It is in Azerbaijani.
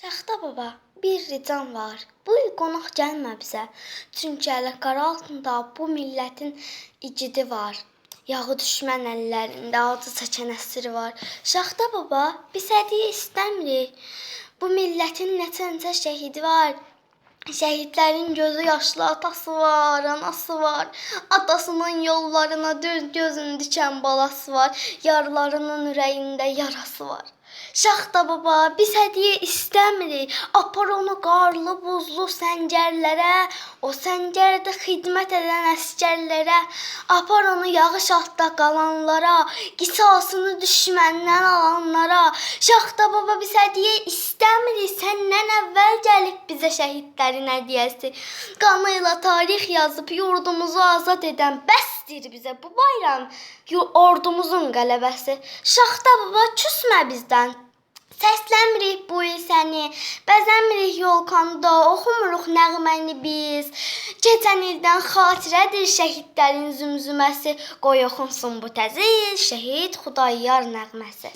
Şaxta baba, bir ricam var. Bu il qonaq gəlmə bizə. Çünki hələ qara altında bu millətin igidi var. Yağı düşmən əllərində acı çəkən əsiri var. Şaxta baba, biz hədiyyə istəmirik. Bu millətin neçə-neçə şəhidi var. Şəhidlərin gözü yaşlı atası var, anası var. Atasının yollarına düz gözünü dikən balası var. Yarlarının ürəyində yarası var. Şaxta baba, biz hədiyyə istəmirik. Apar onu qarlı, buzlu səngərlərə, o səngərdə xidmət edən əsgərlərə. Apar onu yağış altda qalanlara, qisasını düşməndən alanlara. Şaxta baba, biz hədiyyə istəmirik. Əvvəl gəlib bizə şəhidlərin hədiyyəsi. Qanı ilə tarix yazıb yurdumuzu azad edən bəsdir bizə bu bayram. Ordumuzun qələbəsi. Şaxta baba, küsmə bizdən. Səsləmirik bu il səni, bəzəmirik yolkanda, oxumuruq nəğməni biz. Keçən ildən xatirədir şəhidlərin zümzüməsi, qoy oxunsun bu təzə il şəhid Xudayyar nəğməsi.